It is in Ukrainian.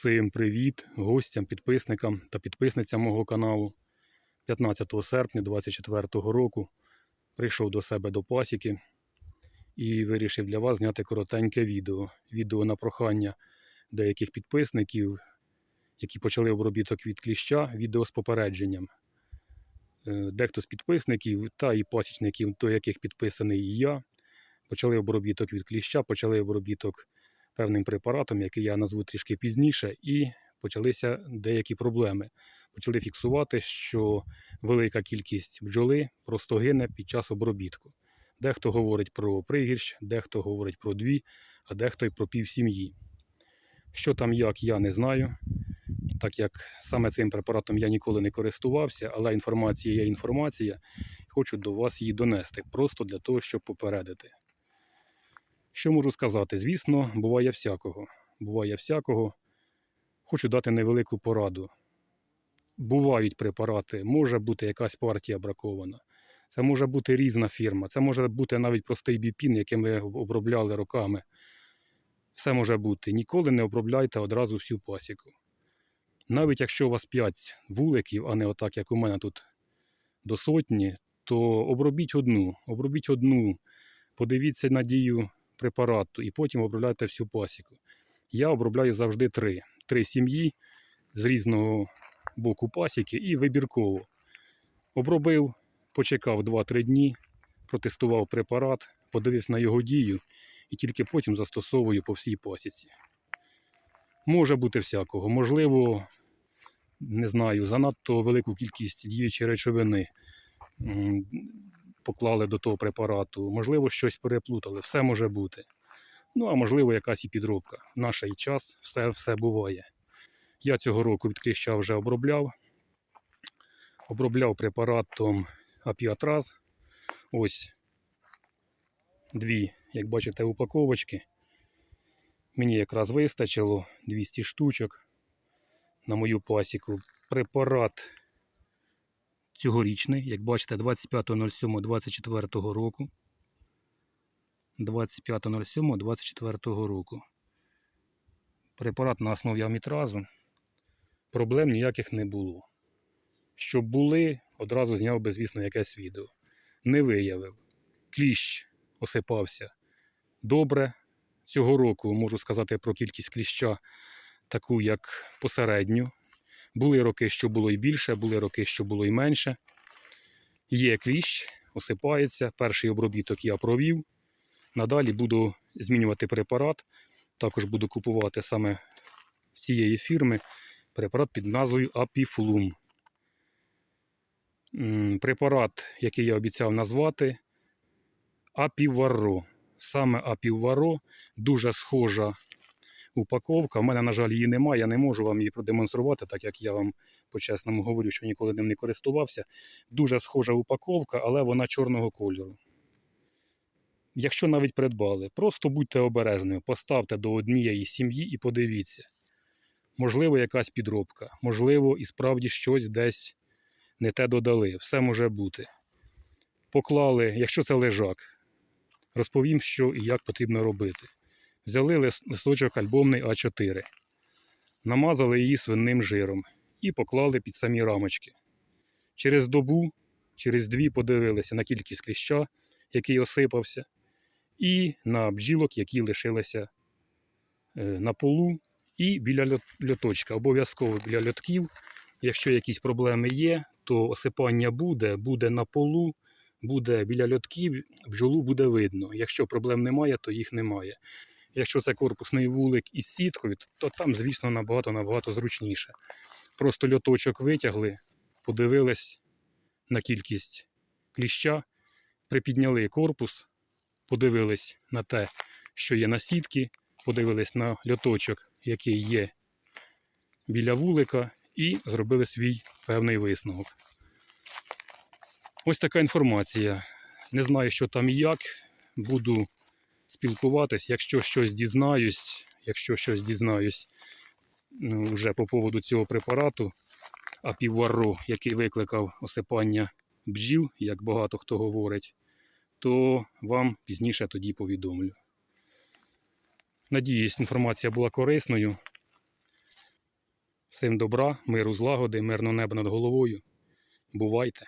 Всім привіт гостям, підписникам та підписницям мого каналу. 15 серпня 2024 року прийшов до себе до пасіки і вирішив для вас зняти коротеньке відео. Відео на прохання деяких підписників, які почали обробіток від кліща, відео з попередженням. Е, Дехто з підписників та і пасічників, до яких підписаний і я, почали обробіток від кліща, почали обробіток певним препаратом, який я назву трішки пізніше, і почалися деякі проблеми. Почали фіксувати, що велика кількість бджоли просто гине під час обробітку. Дехто говорить про пригірщ, дехто говорить про дві, а дехто й про пів сім'ї. Що там як, я не знаю, так як саме цим препаратом я ніколи не користувався, але інформація є інформація, хочу до вас її донести, просто для того, щоб попередити. Що можу сказати? Звісно, буває всякого. Буває всякого. Хочу дати невелику пораду. Бувають препарати, може бути якась партія бракована. Це може бути різна фірма, це може бути навіть простий біпін, яким ви обробляли роками. Все може бути. Ніколи не обробляйте одразу всю пасіку. Навіть якщо у вас 5 вуликів, а не отак, як у мене тут до сотні, то обробіть одну. Обробіть одну, подивіться на дію препарату і потім обробляйте всю пасіку. Я обробляю завжди три. Три сім'ї з різного боку пасіки і вибірково. Обробив, почекав 2-3 дні, протестував препарат, подивився на його дію і тільки потім застосовую по всій пасіці. Може бути всякого. Можливо, не знаю, занадто велику кількість діючої речовини поклали до того препарату. Можливо, щось переплутали. Все може бути. Ну, а можливо, якась і підробка. Наш час все, все буває. Я цього року від кліща вже обробляв. Обробляв препаратом апіатраз. Ось дві, як бачите, упаковочки. Мені якраз вистачило 200 штучок на мою пасіку. Препарат цьогорічний, як бачите, 25.07.24 року. 25.07.24 року. Препарат на основі амітразу. Проблем ніяких не було. Щоб були, одразу зняв би, звісно, якесь відео. Не виявив. Кліщ осипався добре. Цього року можу сказати про кількість кліща, таку як посередню. Були роки, що було і більше, були роки, що було і менше. Є кліщ, осипається. Перший обробіток я провів. Надалі буду змінювати препарат. Також буду купувати саме в цієї фірми препарат під назвою Апіфлум. Препарат, який я обіцяв назвати, Апіваро. Саме Апіваро дуже схожа упаковка. У мене, на жаль, її немає. Я не можу вам її продемонструвати, так як я вам по-чесному говорю, що ніколи ним не користувався. Дуже схожа упаковка, але вона чорного кольору. Якщо навіть придбали, просто будьте обережними, поставте до однієї сім'ї і подивіться. Можливо, якась підробка, можливо, і справді щось десь не те додали. Все може бути. Поклали, якщо це лежак, розповім, що і як потрібно робити. Взяли листочок альбомний А4, намазали її свинним жиром і поклали під самі рамочки. Через добу, через дві подивилися на кількість кліща, який осипався, і на бджілок, які лишилися е, на полу, і біля льоточка. Обов'язково біля льотків. Якщо якісь проблеми є, то осипання буде, буде на полу, буде біля льотків, бджолу буде видно. Якщо проблем немає, то їх немає. Якщо це корпусний вулик із сіткою, то там, звісно, набагато-набагато зручніше. Просто льоточок витягли, подивились на кількість кліща, припідняли корпус, подивились на те, що є на сітки, подивились на льоточок, який є біля вулика, і зробили свій певний висновок. Ось така інформація. Не знаю, що там і як. Буду спілкуватись. Якщо щось дізнаюсь, якщо щось дізнаюсь ну, вже по поводу цього препарату, апіваро, який викликав осипання бджіл, як багато хто говорить, то вам пізніше тоді повідомлю. Надіюсь, інформація була корисною. Всім добра, миру злагоди, мирного неба над головою. Бувайте!